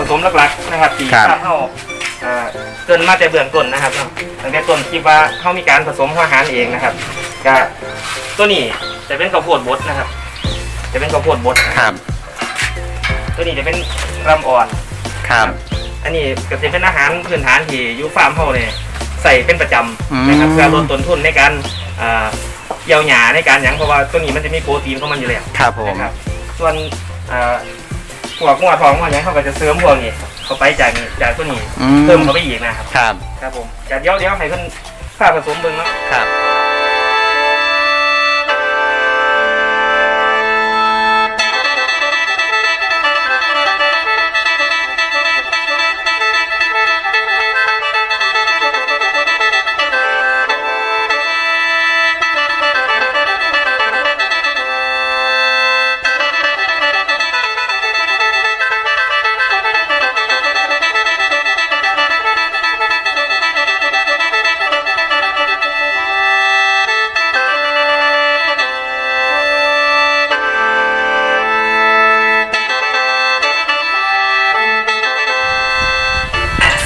ผสมหลักๆนะครับที่ครับทราบเฮาเอ่อเกินมาแต่เบื้องต้นนะครับเนาะตั้งแต่ต้นคิดว่าเฮามีการผสมหัวอาหารเองนะครับก็ตัวนี้จะเป็นข้าวโพดบดนะครับ จะเป็นข้าวโพดบดนะครับตัวนี้จะเป็นรำอ่อน ครับ อันนี้ก็จะเป็นอาหารพื้นฐานที่อยูฟาร์มเฮาเนี่ยใส่เป็นประจอืมำนะครับเพื่อลดต้นทุนในการเอ่อเยียวยาในการหยังเพราะว่าตัวนี้มันจะมีโปรตีนของมันอยู่แล้วครับผม นะครับส่วนเอ่อ พวกงัวทองงัวหยังเขาก็จะเสริมพวกนี้เข้าไปจากนี้จากตัวนี้อืเพิ่มเข้าไปอีกนะครับ ครับ ครับผมแต่เดี๋ยวเดี๋ยวให้เพิ่นค่าผสมเบิ่งเนาะ ครับ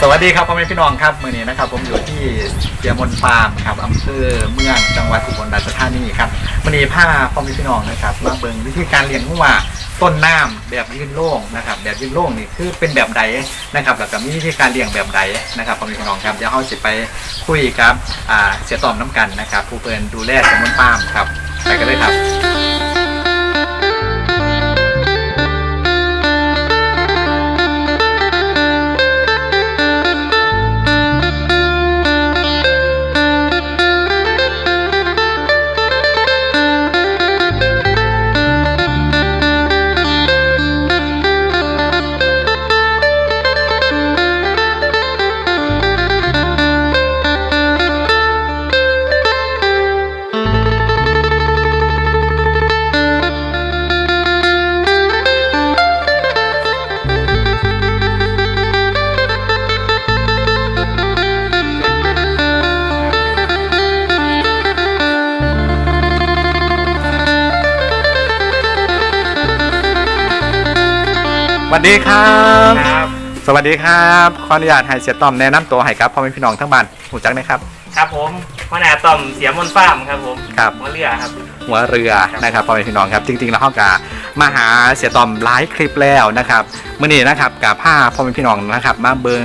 สวัสดีครับพ่อแม่พี่น้องครับมือนี้นะครับ ผมอยู่ที่เสียมนฟาร์มครับอำเภอเมืองจังหวัดอุบลราชธานีครับมือนี้พาพ่อแม่พี่น้องนะครับมาเบิ่งวิธีการเลี้ยงหัวต้นน้ำแบบยืนโล่งนะครับ แบบยืนโล่งนี่คือเป็นแบบใดนะครับแล้วก็มีวิธีการเลี้ยงแบบใดนะครับพ่อแม่พี่น้องครับเดี๋ยวเราสิไปคุยกับเสียตอมน้ำกันนะครับ ผู้เปินดูแลเสียมนฟาร์มครับไปกันเลยครับ วัสดีครับ ครับสวัสดีครับขออนุญาตให้เสียตอมแนะนำตัวให้ครับพ่อแม่พี่น้องทั้งบ้านหูจักนะครับ ครับผมหัวหน้าต่อมเสียมนต์ฟาร์มครับผมครับ หัวเรือครับ หัวเรือนะครับพ่อแม่พี่น้องครับจริงๆแล้วเขากะมาหาเสียตอมหลายคลิปแล้วนะครับมื่อนี้นะครับกับผ้าพ่อแม่พี่น้องนะครับ มาเบิง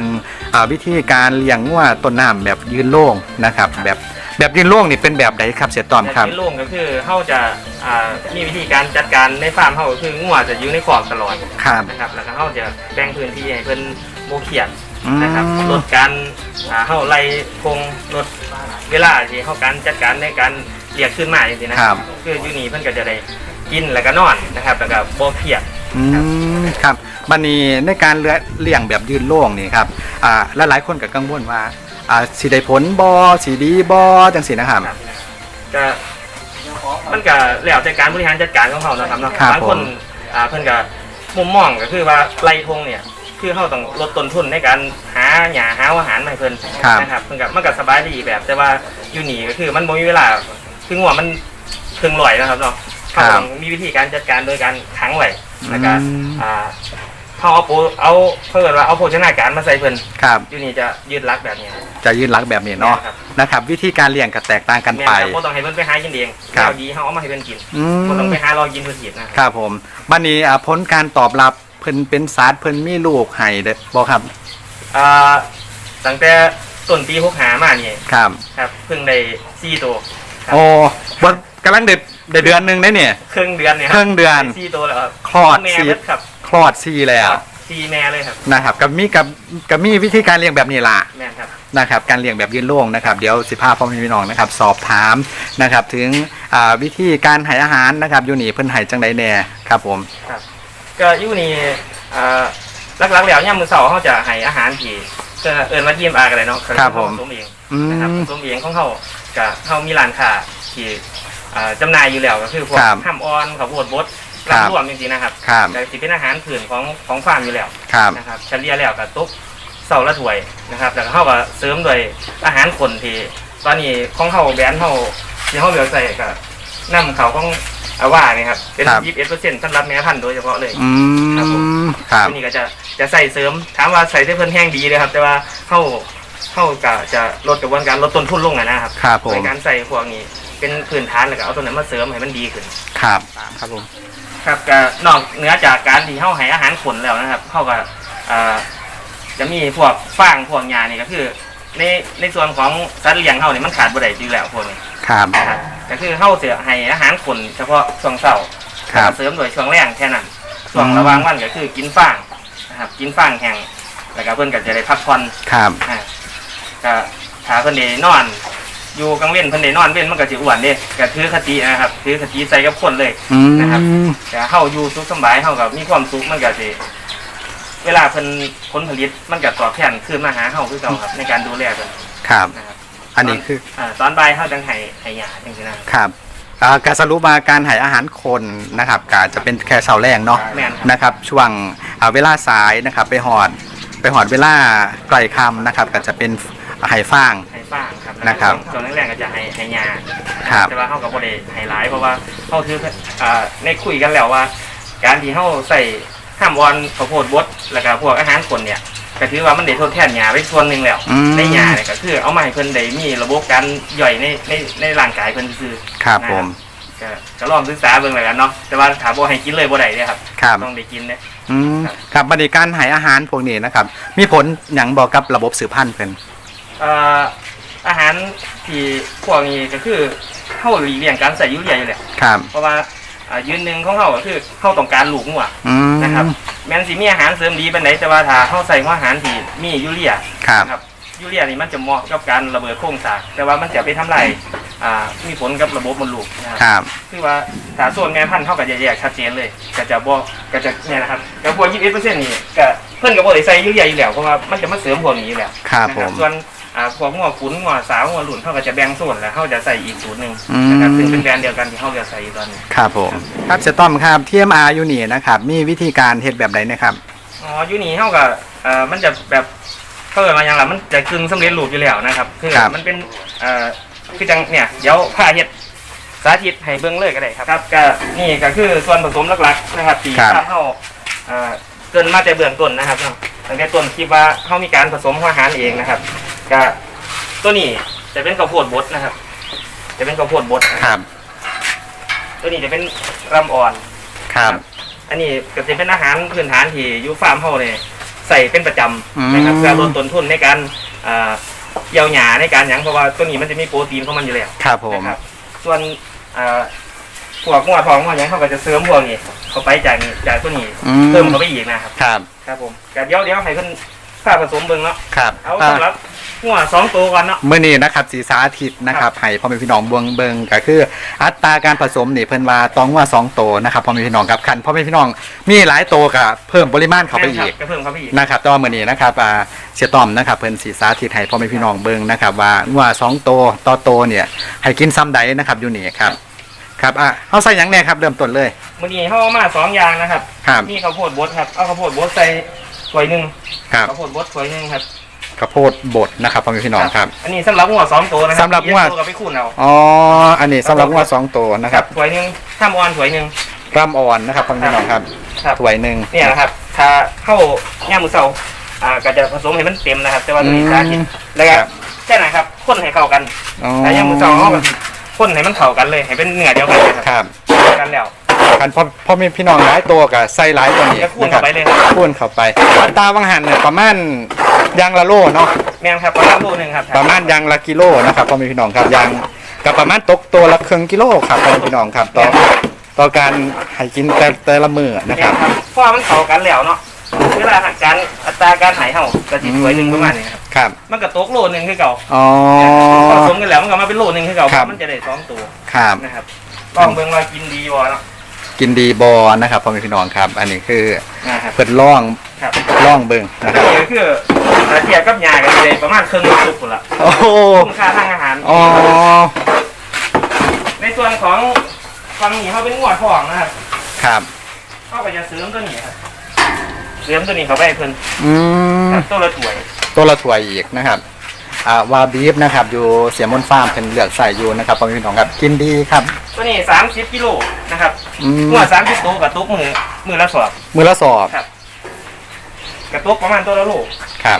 อ่าวิธีการเลี้ยงงัวต้นน้ำแบบยืนโล่งนะครับ แบบ แบบยืนโล่งนี่เป็นแบบไหนครับเสียตอมครับแต่ที่โล่งก็คือเขาจะอ่ามีวิธีการจัดการในฟาร์มเขาก็คืองัวจะอยู่ในขอบตลอดครับ นะครับแล้วก็เขาจะแบ่งพื้นที่ให้เพิ่นโมเขียดอืมนะครับลดการอ่าเขาไล่คงลดเวลาที่เขาการจัดการในการเรียกขึ้นมาอย่างนี้นะครับ คืออยู่นี่เพิ่นก็จะได้กินแล้วก็นอนนะครับแล้วก็บ่เครียด อืมครับมันนี้ในการเลี้ยเลี้ยงแบบยืนโล่งนี่ครับอ่าและหลายคนก็กังวลว่า อ่าสีได้ผลบอสีดีบอจังสีนะครับครับ ก็มันก็แล้วแต่การบริหารจัดการของเขานะครับเนาะครับบางคนผม อ่าเพิ่นก็มุมมองก็คือว่าไล่ทงเนี่ยคือเขาต้องลดต้นทุนในการหาหญ้าหาอาหารมาให้เพิ่นครับ นะครับเพิ่นก็มันก็สบายดีแบบ แต่ว่าอยู่นี่ก็คือมันบ่มีเวลาคืองัวมันครึ่งลอยนะครับเนาะเขาต้องมีวิธีการจัดการโดยการขังไว้แล้วก็อืมอ่า เขาเอาโปเอาเพิ่นว่าเอาโภชนาการมาใส่เพิ่นครับ อยู่นี่จะยืดรักแบบนี้ จะยืนรักแบบนี้เนาะครับ นะครับ วิธีการเลี้ยงก็แตกต่างกันแม่นไป ครับบ่ต้องให้เพิ่นไปหากินเองครับแนวดีเขาเอามาให้เพิ่นกินอืบ่ต้องมไปหารอกินเพื่อถีบนะครับครับผมบันนี้อ่าผลการตอบรับเพิ่นเป็นสาดเพิ่นมีลูกให้เด้บ่ครับอ่าตั้งแต่ต้นปีหกหามานี่ครับ ครับเพิ่งได้สี่ตัว ครับ โอ้บ่กำลังเด็ดเดือนหนึงได้เนี่ย ครึ่งเดือนเนี่ยครึ่งเดือนสี่ตัวแล้วครับคลอดแม่สี่ เบิดครับ คลอดซีแล้วสี่แม่เลยครับนะครับกับมีกับกับมีวิธีการเลี้ยงแบบนี้ล่ะแม่นครับนะครับการเลี้ยงแบบยืนโล่งนะครับเดี๋ยวสิพาพ่อแม่พี่น้องนะครับ สอบถามนะครับ ถึงอ่าวิธีการให้อาหารนะครับอยู่นี่เพิ่นให้จังไดแน่ครับผมก็อยู่นี่อ่าหลักๆแล้วย่ามมือเสาร์เขาจะให้อาหารที่ก็เอิ้นว่าทีมอากันเลยเนาะครับผมผสมเองอืนะครับมผสมเองของเขาก็เขามีร้านค้าที่อ่าจำหน่ายอยู่แล้วก็คือพวกครับห้ามออนข้าวโพดบด ครับลำรวมจริงๆนะครับครับก็สิเป็นอาหารผืนของของฟาร์มอยู่แล้ว ครับ นะครับเฉลี่ยแล้วกับตุ๊กเสาร์ละถ้วยนะครับแล้วก็เขาก็เสริมด้วยอาหารคนที่ตอนนี้ของเขาแบรนด์เขาที่เขาเหลือใส่ก็นำเขาของอาว่านี่ครับเป็นครับ ยี่สิบเอ็ดเปอร์เซ็นต์สำหรับแม่พันธุ์โดยเฉพาะเลยอืครับผมมครับ ตัวนี้ก็จะจะใส่เสริมถามว่าใส่ได้เพิ่นแห้งดีเลยครับ แต่ว่าเข้าเข้ากับจะลดกระบวนการลดต้นทุนลงอะนะครับครับผม ในการใส่พวกนี้เป็นพื้นฐานแล้วก็เอาตัวนั้นมาเสริมให้มันดีขึ้น ครับ ครับผม ครับก็นอกเหนือจากการที่เข้าให้อาหารขนแล้วนะครับเข้ากับอ่าจะมีพวกฟางพวกหญ้านี่ก็คือ ในในส่วนของสัตว์เลี้ยงเข้านี่มันขาดบ่ได้อยู่แล้วพวกนี้ครับ นะครับก็คือเข้าเสือให้อาหารขนเฉพาะช่วงเช้าครับ เสริมโดยช่วงแรงแค่นั้นช่วงระหว่างวันก็คือกินฟางนะครับกินฟางแห้งแล้วก็เพิ่นก็จะได้พักผ่อนครับ อ่าก็ถ้าเพิ่นได้นอน อยู่กลางเว้นเพิ่นได้นอนเว้นมันก็สิอ้วนเด้ก็ถือคตินะครับถือคติใส่กับคนเลยอืนะครับมแต่เฮาอยู่สุขสำบายเฮาก็มีความสุขมันก็สิเวลาเพิ่นผลผลิตมันก็ตอบแทนคืนมาหาเฮาคือเก่าครับในการดูแลเพิ่นครับ นะครับอันนี้คืออ่าตอนบ่ายเฮาจังให้ให้ยาจังซี่นะครับ ครับอ่าการสรุปมาการให้อาหารคนนะครับก็จะเป็นแค่เช้าแรงเนาะแม่นครับ นะครับช่วงอ่าเวลาสายนะครับไปหอดไปหอดเวลาไกลค่ำนะครับก็จะเป็น ไห่ฟางให้ฟางครับนะครับส่วนแรกๆก็จะให้ให้ยาครับแต่ว่าเฮาก็บ่ได้ให้หลายเพราะว่าเฮาถืออ่าในคุยกันแล้วว่า การที่เฮาใส่ห้ามวอนข้าวโพดบดแล้วก็พวกอาหารคนเนี่ยก็ถือว่ามันได้ทดแทนยาไปส่วนหนึ่งแล้วอืม ในยาเนี่ยก็คือเอามาให้เพิ่นได้มีระบบการย่อยในในในร่างกายเพิ่นซื่อๆครับนะผมก็ก็ลองศึกษาเบิ่งแล้วกันเนาะแต่ว่าถามบ่ให้กินเลยบ่ได้เด้ครับครับต้องได้กินเด้อืมครับครับบริการให้อาหารพวกนี้นะครับ มีผลอย่างบอกกับระบบสืบพันธุ์เพิ่นเอ่ออาหารที่พวกนี้ก็คือเฮาหลีกเลี่ยงการใส่ยูเรียอยู่แล้วครับ เพราะว่าอ่ายืนหนึ่งของเฮาก็คือเฮาต้องการลูกงัวอืมนะครับ แม้นสิมีอาหารเสริมดีปานใดแต่ว่าถ้าเฮาใส่หัวอาหารที่มียูเรีย ครับนะครับยูเรียนี่มันจะเหมาะกับการระเบิดโครงสร้างแต่ว่ามันจะไปทำลายอ่ามีผลกับระบบมดลูกนะคครับรับคือว่าถ้าส่วนแม่พันธุ์เท่ากับแยกๆชัดเจนเลยก็จะบ่ก็จะเนี่ยนะครับกับพวก21%นี่ก็เพิ่นก็บ่ได้ใส่ยูเรียอยู่แล้วเพราะว่ามันจะมาเสริมพวกนี้อยู่แล้วครับนะผม ส่วน อ่าพวกหัวขุนหัวสาวหัวหลุนเขาก็จะแบ่งส่วนแล้วเขาจะใส่อีกสูตรหนึ่งอืมนะครับซึ่งเป็นแบรนด์เดียวกันที่เขาจะใส่อยู่ตอนนี้ครับผมครับเสยต้อมครับทีเอ็มอาร์อยู่นี่นะครับ มีวิธีการเฮ็ดแบบไหนนะครับ อ๋อยูนี่เขาก็เอ่อมันจะแบบเขาเกิดมาอย่างไรมันจะกึ่งสำเร็จรูปอยู่แล้วนะครับ คือครับ มันเป็นเอ่อคือจังเนี่ยเดี๋ยวผ้าเฮ็ดสาธิตให้เบื้องเลยก็ได้ครับครับก็นี่ก็คือส่วนผสมหลักๆนะครับที่ครับ ถ้าเขาเอ่อเกินมาแต่เบื้องต้นนะครับเนาะตั้งแต่ต้นคิดว่าเขามีการผสมอาหารเองนะครับ ก็ตัวนี้จะเป็นข้าวโพดบดนะครับ จะเป็นข้าวโพดบดครับ ตัวนี้จะเป็นรำอ่อน ครับ อันนี้ก็จะเป็นอาหารพื้นฐานที่อยูฟาร์มเฮาเนี่ยใส่เป็นประจอืมำนะครับเพื่อลดต้นทุนในการเอ่อเยียวยาในการหยังเพราะว่าตัวนี้มันจะมีโปรตีนของมันอยู่แล้วครับผม นะครับส่วนเอ่อพวกหัวทองหัวหยังเขาก็จะเสริมพวกนี้เข้าไปจากนี้จากตัวนี้อืเพิ่มเข้าไปอีกนะครับ ครับ ครับผมก็เดี๋ยวเดี๋ยวให้เพิ่นค่าผสมเบิ่งเนาะครับเอาอ่าสำหรับ หัวสองตัวก่อนเนาะเมื่อนี้นะครับสีสาธิตนะครับให้พ่อแม่พี่น้องเบิงเบิงก็คือ อัตราการผสมนี่เพิ่นว่าต้องว่าสองโตวนะครับพ่อแม่พี่น้องครับคันพ่อแม่พี่น้องมีหลายโตวก็เพิ่มปริมาณเข้าไปอีกก็เพิ่มเข้าไปอีกนะครับแต่ว่ามื่อนี้นะครับอ่าเสียต้อมนะครับเพิ่นสีสาธิตให้พ่อแม่พี่น้องเบิ่งนะครับว่าว่าสองโตวต่อโตวเนี่ยให้กินซ้ำใดนะครับอยู่นี่ครับครับอะเฮาใส่หยังแน่ครับเริ่มต้นเลยมื้อนี้เฮาเอามาสองอย่างนะครับครับมีข้าวโพดบดครับเอาข้าวโพดบดใส่ถ้วยหนึงครับ ข้าวโพดบดถ้วยหนึงครับ ข้าวโพดบดนะครับพ่อแม่พี่น้องครับ อันนี้สำหรับหัวสองตัวนะครัสำหรับหัว เลี้ยตัวกับไปคูณเอาอ๋ออันนี้สำหรับว่าสองโตวนะครับถ้วยหนึ่งข้ามออนถ้วยหนึ่ง ร่ำอ่อนนะครับพ่อแม่พี่น้องครับครับ ถ้วยหนึ่ง เนี่ยนะครับ ถ้าเข้าย่ามมือเสาอ่าก็จะผสมให้มันเต็มนะครับ แต่ว่าตัวนี้สาธิตแล้วก็ครับ แค่ไหนครับคนให้เข้ากันอ๋อถ้าย่ามมือเสาเขาก็คนให้มันเข้ากันเลย ให้เป็นเนื้อเดียวกันเลยครับครับเดียวกันแล้ว คันพ่อพ่อแม่พี่น้องหลายตัวกับใส่หลายตัวนี้จะคูณเข้าไปเลยครับ คูณเข้าไปอัตราวังหันเนี่ยประมาณ ยางละโลเนาะแม่นครับประมาณโลหนึงครับประมาณยางละกิโลนะครับพ่อแม่พี่น้องครับยางกับประมาณตกตัวละครึ่งกิโลครับพ่อแม่พี่น้องครับต่อต่อการให้กินแต่แต่ละมื้อนะแม่ครับนครับเพราะว่ามันเข้ากันแล้วเนาะเวลาหักการอัตราการหายเห่ากระจิตถ้วยหนึ่งประมาณนี้ครับครับมันก็ตกโลหนึงคือเก่าอ๋อผสมกันแล้วมันก็มาเป็นโลหนึงคือเก่าครับมันจะได้สองตัวครับนะครับลองเบิ่งว่ากินดีบ่เนาะกินดีบอนะครับพ่อแม่พี่น้องครับ อันนี้คือนะครับเพิ่นล่อง ครับล่องเบิ่งนะครับนี่ก็คือถ้าเทียบกับยากันเลยประมาณครึ่งซุปพุ่นละโอ้โหคุ้มค่าทางอาหาร อ๋อ ในส่วนของฟังนี้เขาเป็นหัวทองนะครับครับเขาก็จะเสริมตัวนี้ครับเสริมตัวนี้เข้าไปให้เพิ่นอืมครับตัวละถ้วยตัวละถ้วยอีกนะครับอ่าวาบีฟนะครับ อยู่เสียมนฟาร์มเป็นเลือกใส่อยู่นะครับพ่อแม่พี่น้องครับกินดีครับ ตัวนี้30กิโลนะครับอืมหัว30ตัวกับตุ๊กมือมือละสอบ มือละสอบครับ กระตกประมาณตัวละโลครับ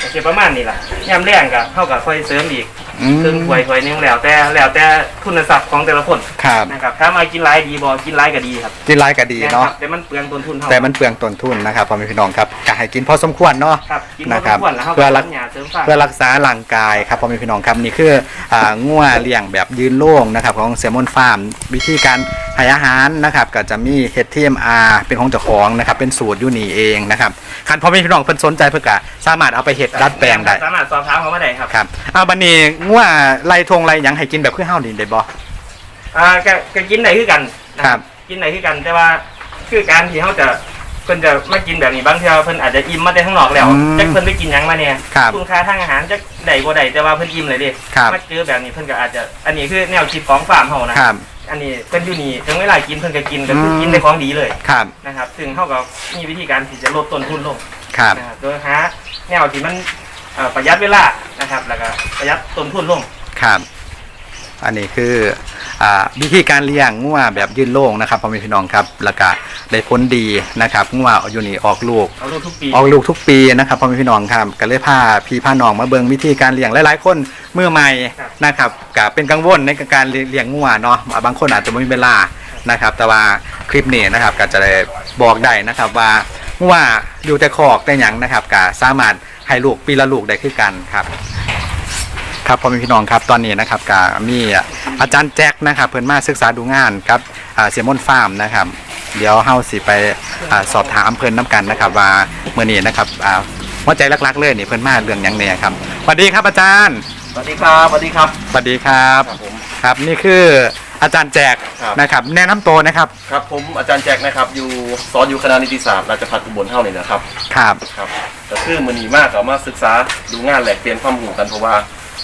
ก็สิประมาณนี้ล่ะยามแรงก็เท่ากับค่อยเสริมอีกอืมครึ่งถ้วยถ้วยหนึงแล้วแต่แล้วแต่ทุนทรัพย์ของแต่ละคนครับนะครับถ้ามากินหลายดีบ่กินหลายก็ดีครับกินไรก็ดีเนาะครับแต่มันเปลืองต้นทุนเท่าแต่มันเปลืองต้นทุนนะครับพ่อแม่พี่น้องครับก็ให้กินพอสมควรเนาะ ครับกินนะพอคสรับมควรแล้วเขาเพื่ก็อรักทำยาเสริมสร้างเพื่อรักษาร่างกายครับพ่อแม่พี่น้องครับนี่คืออ่างัวเลี้ยงแบบยืนโล่งนะครับของเซมอนฟาร์มวิธีการ ให้อาหารนะครับก็จะมีเฮดทีมอาร์เป็นของเจ้าของนะครับเป็นสูตรอยูนี่เองนะครับคันพ่อแม่พี่น้องเพิ่นสนใจเพื่อกะสามารถเอาไปเฮ็ดดัดแปลงได้สามารถสอบถามเขามาได้ครับครับเอาบัดนี้งัวไล่ทงไล่หยังให้กินแบบคือเฮานี่ได้บ่อ่าก็ก็กินได้คือกันนะครับกินได้คือกันแต่ว่าคือการที่เขาจะเพิ่นจะมากินแบบนี้บางเทีเพิ่นอาจจะอิ่มมาแต่ข้างนอกแล้วอืมจักเพิ่นไปกินหยังมาเนี่ยครับคุณค่าทางอาหารจักได้บ่ได้แต่ว่าเพิ่นอิ่มเลยเดิครับมาเจอแบบนี้เพิ่นก็อาจจะอันนี้คือแนวคิดของฟาร์มเฮานะครับ อันนี้เพิ่นอยู่นี่ถึงเวลากินเพิ่นก็กินก็คืออม กินได้ของดีเลยครับนะครับ ซึ่งเฮาก็มีวิธีการที่จะลดต้นทุนลงครับนะครับโดยหาแนวที่มันเอ่อประหยัดเวลานะครับ แล้วก็ประหยัดต้นทุนลง ครับ อันนี้คืออ่าวิธีการเลี้ยงงัวแบบยืนโล่งนะครับพ่อแม่พี่น้องครับแล้วก็ได้ผลดีนะครับงัวอยู่นี่ออกลูกเอาลูกทุกปีออกลูกทุกปีนะครับพ่อแม่พี่น้องครับก็เลยพาพี่พาน้องมาเบิ่งวิธีการเลี้ยงหลายๆคนมือใหม่นะครับก็เป็นกังวลในการเลี้ยงงัวเนาะบางคนอาจจะไม่มีเวลานะครับ แต่ว่าคลิปนี้นะครับก็จะได้บอกได้นะครับว่างัวอยู่แต่คอกแต่หยังนะครับก็สามารถให้ลูกปีละลูกได้คือกันครับ ครับพ่อแม่พี่น้องครับตอนนี้นะครับก็มีอาจารย์แจ็คนะครับเพิ่นมาศึกษาดูงานครับอ่าเสียมอนฟาร์มนะครับ เดี๋ยวเฮาสิไปอ่าสอบถามเพิ่นน้กันนะครับ ว่าเมื่อนี้นะครับอ่าหัวใจลักๆเลยนี่เพิ่นมาเรื่องหยังเนี่ยครับสวัสดีครับอาจารย์สวัสดีครับสวัสดีครับสวัสดีครับครับผมครับนี่คืออาจารย์แจกครับนะครับแนะนำตัวนะครับครับผมอาจารย์แจ็คนะครับอยู่สอนอยู่คณะนิติศาสตร์ราชภัฏอุบลเท่านี่นะครับครับครับก็คือมือนีมากก็มาศึกษาดูงานแหลกเปลี่ยนความรู้กันเพราะว่า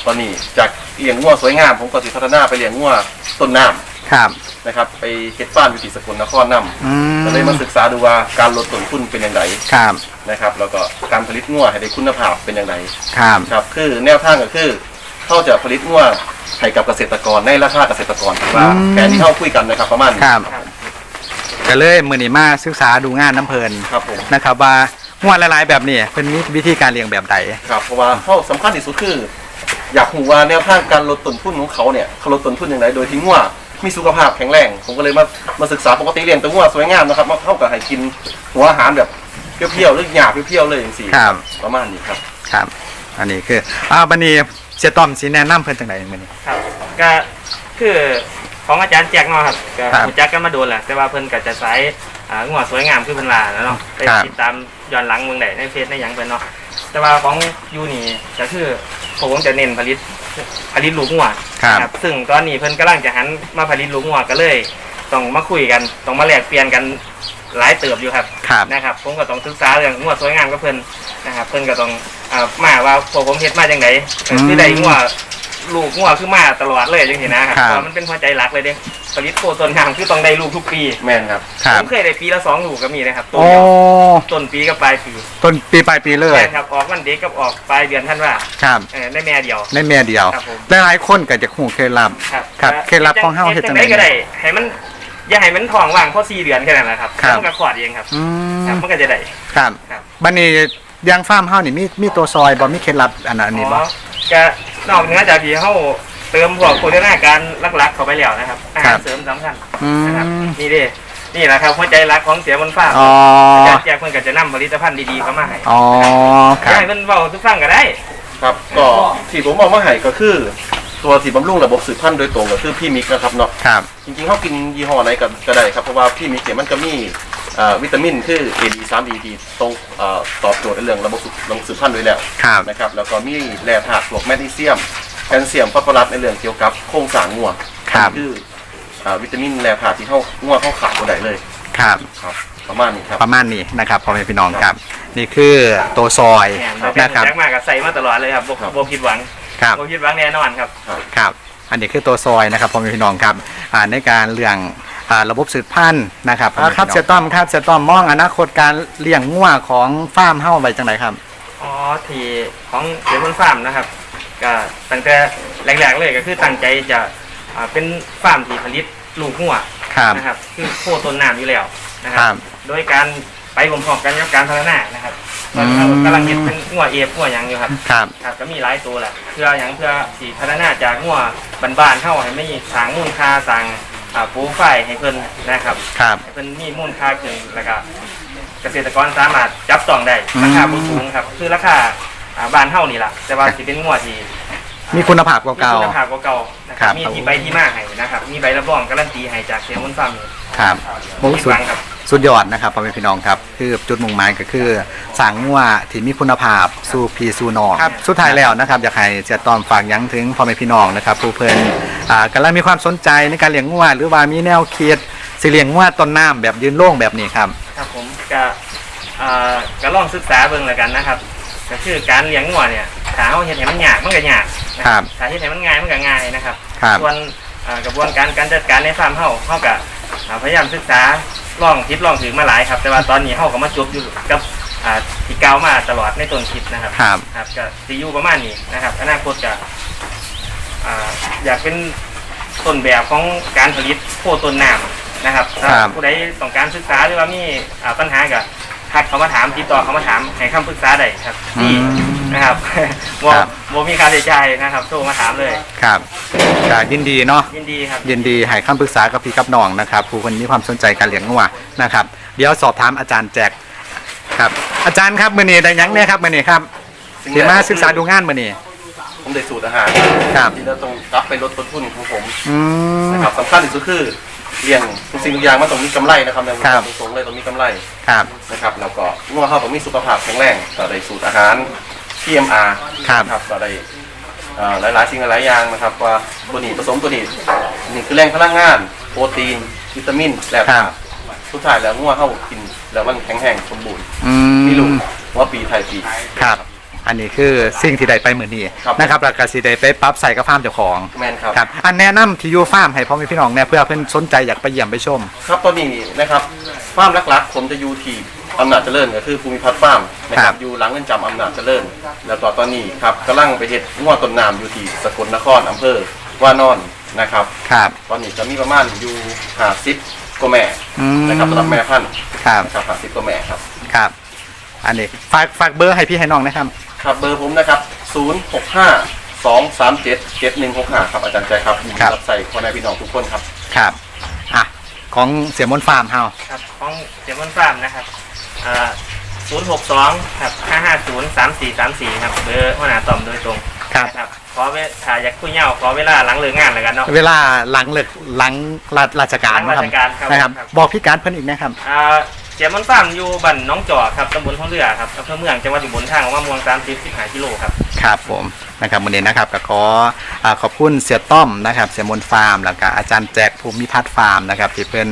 ตอนนี้จากเลี้ยงงัวสวยงามผมก็สิพัฒนาไปเลี้ยงงัวต้นน้ครับำนะครับ ไปเฮ็ดฟ้าร์มอยู่ที่สกลนครน้อืำมก็เลยมาศึกษาดูว่าการลดต้นทุนเป็นอย่างไรครับนะครับ แล้วก็การผลิตงัวให้ได้คุณภาพเป็นอย่างไรครับครับ คือแนวทางก็คือเขาจะผลิตงัวให้กับเกษตรกรในราคาเกษตรกรที่ว่าแผนที่เขาคุยกันนะครับประมาณนี้ครับก็เลยมื่อนี้มาศึกษาดูงานน้ำเพลินครับผม นะครับว่างัวหลายๆแบบนี้เพิ่นมีวิธีการเลี้ยงแบบใด ครับเพราะว่าเขาสำคัญที่สุดคือ อยากรู้ว่าแนวทางการลดต้นทุนของเขาเนี่ยเขาลดต้นทุนอย่างไรโดยที่งัวมีสุขภาพแข็งแรง ผมก็เลยมามาศึกษาปกติเลี้ยงแตัวงัวสวยงามนะครับมาเข้ากับให้กินหัวอาหารแบบเปรี้ยวๆหรือหยาบเปรี้ยวๆเลยอย่างสี่ครับประมาณนี้ครับครับ อันนี้คืออ่าบันนี้เสียต้อมสีแนะนำเพิ่นจังไดมื้อนี้ ครับก็คือของอาจารย์แจ็คเนาะครับก็ครับรู้จักกันมาโดนแหละแต่ว่าเพิ่นก็จะใช้อ่างัวสวยงามคือเพิ่นว่าแล้วเนาะไปครับ ติดตามย้อนหลังเมืองใดในเฟซในหยังเพิ่นเนาะ แต่ว่าของยูนี่ก็คือผมจะเน้นผลิตผลิตลูกงัวครับ ซึ่งตอนนี้เพิ่นกำลังจะหันมาผลิตลูกงัวก็เลยต้องมาคุยกันต้องมาแลกเปลี่ยนกันหลายเติบอยู่ครับครับ นะครับ ผมก็ต้องศึกษาเรื่องงัวสวยงามกับเพิ่นนะครับ เพิ่นก็ต้องอ่ามาว่าพวกผมเฮ็ดมาจังไดอืม คือได้งัว ลูกงัวคือมาตลอดเลยจังซี่นะครับครับ เพราะมันเป็นหัวใจหลักเลยเด้ผลิตโคต้นงามคือต้องได้ลูกทุกปีแม่นครับ ครัผบมเคยได้ปีละสองลูกก็มีนะครับต้นโอ้เดียวต้นปีกับปลายปีต้นปีปลายปีเลย ใช่ครับออกวันเด็กกับออกปลายเดือนท่านว่าครับเออได้แม่เดียว ในแม่เดียวครับผม หลายๆคนก็จะคงเคยรับ ครับครับเคล็ดลับของเฮาเฮ็ดจังได๋ ก็ได้ให้มันอย่าให้มันท้องว่างเพราะ4เดือนแค่นั้นแหละครับครับ แล้วมันก็ขอดเองครับอืครับมมันก็จะได้ ครับครับ บันนี้ยางฟาร์มเฮานี่มีมีตัวซอยบ่มีเคล็ดลับอันนั้นอันนี้บ่ อ๋อก็ นอกเหนือจากที่เขาเติมพวกโภชนาการหลักๆเข้าไปแล้วนะครับอาครัหารบเสริมสำคัญอืนะครับม นี่เด้นี่แหละครับหัวใจหลักของเสียบนฟ้าอ๋อ อาจารย์แจกเพิ่นก็จะนำผลิตภัณฑ์ดีๆเข้ามาให้อ๋อคอยากรับให้เพิ่นเว้าทุกฟังก็ได้ ครับก็ที่ผมเอามาให้ก็คือ ตัวที่บำรุงระบบสืบพันธุ์โดยตรงก็คือพี่มิกนะครับเนาะครับ จริงๆเขากินยี่ห้อไหนก็ก็ได้ครับเพราะว่าพี่มิกเนี่ยมันจะมีเอ่อ วิตามินคือ A D 3 E D ตรงเอ่อตอบโจทย์ในเรื่องระบบสืบระบบสืบพันธุ์ด้วยแล้วครับนะครับแล้วก็มีแร่ธาตุพวกแมกนีเซียมแคลเซียมฟอสฟอรัสในเรื่องเกี่ยวกับโครงสร้างงัวครับคืออ่าวิตามินแร่ธาตุที่เขางัวเขาขาดบ่ได้เลยครับครับประมาณนี้ครับประมาณนี้นะครับพ่อแม่พี่น้องครับ นี่คือตัวซอยแม่นนะคครัรับบแจ็คมาก็ใส่มาตลอดเลยครับบ่ครับบ่ผิดหวังครับบ่ผิดหวังแน่นอนครับครับอันนี้คือตัวซอยนะครับพ่อแม่พี่น้องครับอ่าในการเลี้ยงอ่า ระบบสืบพันธุ์นะครับอ่าครับเสียต้อมครับเสียต้อมมองอนาคตการเลี้ยงงัวของฟาร์มเฮ้าไว้จังไรครับอ๋อที่ของเสียบนฟาร์มนะครับก็ตั้งแต่แรกๆเลยก็คือตั้งใจจะอ่าเป็นฟาร์มที่ผลิตลูกงัวครับนะครับคือโคต้นน้ำอยู่แล้วนะคครัรับ โดยการไปพร้อมๆกันกับการพัฒนานะครับตอือนมนี้เรากำลังเห็นเป็นงัวเอฟงัวหยังอยู่ครับครับครับก็มีหลายตัวแหละเพื่ออย่างเพื่อสีพัฒนาจากงัวบ้านๆเข้าให้ไม่สร้างมูลค่าสร้าง อ่าปูไฟให้เพิ่นนะครับ ครับให้เพิ่นมีมูลค่าขึ้นแล้วก็เกษตรกรสามารถจับต้องได้อืมราคาบ่สูงครับ คือราคาอ่าบ้านเฮานี่แหละแต่ว่าสิเป็นงัวที่มีคุณภาพมีเก่าคุณภาพกว่าเก่านะคครัรับ บ มีที่ไปที่มาให้นะครับ มีใบรับรองการันตีให้จากเซียมุนฟาร์มๆครับ โอ้มีสุดฟังครับ สุดยอดนะครับพ่อแม่พี่น้องครับคือจุดมุ่งหมายก็คือสั่งงัวที่มีคุณภาพสู่พี่สู่น้องครับสุดท้ายแล้วนะครับอยากให้เสียตอมฝากหยังถึงพ่อแม่พี่น้องนะครับผู้เพิ่นอ่ากำลังมีความสนใจในการเลี้ยงงัวหรือว่ามีแนวคิดสิเลี้ยงงัวต้นน้ำแบบยืนโล่งแบบนี้ครับครับผมก็เอ่อก็ลองศึกษาเบิ่งแล้วกันนะครับก็คือการเลี้ยงงัวเนี่ยถ้าเฮาเฮ็ดให้มันยากมันก็ยากนะครับถ้าเฮ็ดให้มันง่ายมันก็ง่ายนะครับครับส่วนเอ่อกระบวนการการจัดการในฟาร์มเฮาเฮาก็อ่าพยายามศึกษา ลองผิดลองถูกมาหลายครับ แต่ว่าตอนนี้เฮาก็มาจบอยู่กับอ่าที่กล่าวมาตลอดในต้นคลิปนะครับ ครับ ครับก็สิอยู่ประมาณนี้นะครับ อนาคตก็อ่าอยากเป็นต้นแบบของการผลิตโคต้นน้ำนะครับถ้าครับผู้ใดต้องการศึกษาหรือว่ามีอ่าปัญหาก็ทักเขามาถามติดต่อเขามาถามให้คำปรึกษาได้ครับอืที่ม นะครับโมครับโมมีค่าใช้จ่ายนะครับโทรมาถามเลย ครับก็ยินดีเนาะ ยินดีครับ ยินดีให้คำปรึกษากับพี่กับน้องนะครับผู้คนมีความสนใจการเลี้ยงงัวนะครับ เดี๋ยวสอบถามอาจารย์แจกครับ อาจารย์ครับมื้อนี้ได้หยังเนี่ยครับมื้อนี้ครับสิมาศึกษาดูงานมื้อนี้ผมได้สูตรอาหารครับ ที่เราต้องกลับไปลดต้นทุนของผมอืม นะครับสำคัญที่สุดคือเลี้ยงทุกสิ่งทุกอย่างมันต้องมีกำไรนะครับในครับตรงๆเลยต้องมีกำไรครับ นะครับแล้วก็งัวเขาต้องมีสุขภาพแข็งแรงก็ได้สูตรอาหาร TMR ครับนะครับก็ได้เอ่อหลายๆสิ่งหลายๆอย่างนะครับว่าตัวนี้ผสมตัวนี้นี่คือแรงพลังงาน โปรตีน วิตามินและครับ สุดท้ายแล้วงัวเขากิน แล้วมันแข็งแรงสมบูรณ์อืมีลูกมว่าปีไทยปี ครับ อันนี้คือสิ่งที่ได้ไปมื้อนี้ครับ นะครับแล้วก็สิได้ไปปรับใส่กับฟาร์มเจ้าของแมนครับ ครับอันแนะนำที่อยู่ฟาร์มให้พ่อแม่พี่น้องเนี่ยเพื่อเพิ่นสนใจอยากไปเยี่ยมไปชม ครับตอนนี้นะครับฟาร์มหลักๆ ผมจะอยู่ที่ อำนาจเจริญก็คือภูมิพัฒน์ฟาร์มนะคครัรับบ อยู่หลังเรือนจำอำนาจเจริญ แล้วก็ตอนนี้ครับกำลังไปเฮ็ดงัวต้นน้ำอยู่ที่สกลนครอำเภอว่านอนนะครับ ครับตอนนี้จะมีประมาณอยู่หาซิปกว่าแม่อืมนะครับสำหรับแม่พันธุ์ครับนะครับหาซิปกว่าแม่ครับ ครับ อันนี้ฝากฝากเบอร์ให้พี่ให้น้องนะครับ ครับเบอร์ผมนะครับ 0 6 5 2 3 7 7 1 6 5 ครับอาจารย์ใจครับยินดีครับรับ ใส่คนในพี่น้องทุกคนครับ ครับอะของเสียมนต์ฟาร์มเฮาครับของเซมอนฟาร์มนะครับ ศูนย์หกสองครับห้าห้าศูนย์สามสี่สามสี่ครับเบอร์หัวหน้าต่อมโดยตรงครับนะครับขอเวถ้าอยากคุยเงาขอเวลาหลังเลิกงานแล้วกันเนาะ เวลาหลังเลิกหลังราราชการหลังราชการครับนะครับ ครับ บอกพี่การเพิ่นอีกนะครับ อ่าเสียมันฟาร์มอยู่บ้านหน้องจอกครับตำบลท้องเรือครับอำเภอเมืองจังหวัดอุบลทางออกมาเมืองสามสิบสิบห้ากิโลครับ ครับผม นะครับวันนี้นะครับก็ขอขอบคุณเสียต้อมนะครับเสียมนฟาร์มแล้วก็อาจารย์แจกภูมิพัฒน์ฟาร์มนะครับที่เพิ่น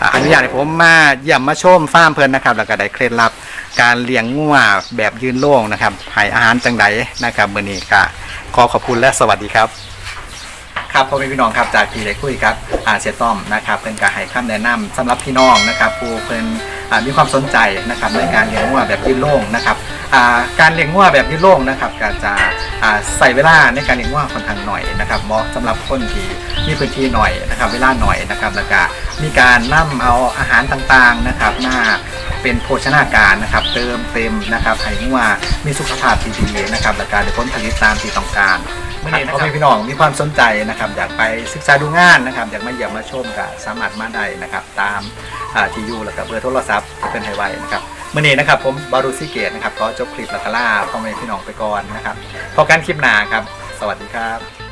อ่าอนุญาตให้ผมมาเยี่ยมมาชมฟาร์มเพิ่นนะครับแล้วก็ได้เคล็ดลับการเลี้ยงงัวแบบยืนโล่งนะครับให้อาหารจังไดนะครับวันนี้ก็ขอขอบคุณและสวัสดีครับ ครับพ่อแม่พี่น้องครับจากที่ได้คุยครับอาเสียต้อมนะครับเป็นการให้คำแนะนำสำหรับพี่น้องนะครับผู้เพิ่นมีความสนใจนะครับในการเลี้ยงงัวแบบยืนโล่งนะครับการเลี้ยงงัวแบบยืนโล่งนะครับก็จะใส่เวลาในการเลี้ยงงัวค่อนข้างหน่อยนะครับเหมาะสำหรับคนที่มีพื้นที่หน่อยนะครับ เวลาหน่อยนะครับแล้วก็มีการนำเอาอาหารต่างๆนะครับมาเป็นโภชนาการนะครับเติมเต็มนะครับให้งัวมีสุขภาพที่ดีนะครับและการได้ผลผลิตตามที่ต้องการ มื่อนี้นะครับพี่น้องมีความสนใจนะครับอยากไปศึกษาดูงานนะครับอยากมาเยี่ยมมาชมก็สามารถมาได้นะครับตามอ่าที่อยู่แล้วก็เบอร์โทรศัพท์ที่เป็นไฮไวนะครับเมื่อนี้นะครับผมบารุซิเกตนะครับก็จบคลิปแล้วก็ล่าพ่อแม่พี่น้องไปก่อนนะครับพอกันคลิปหน้าครับ สวัสดีครับ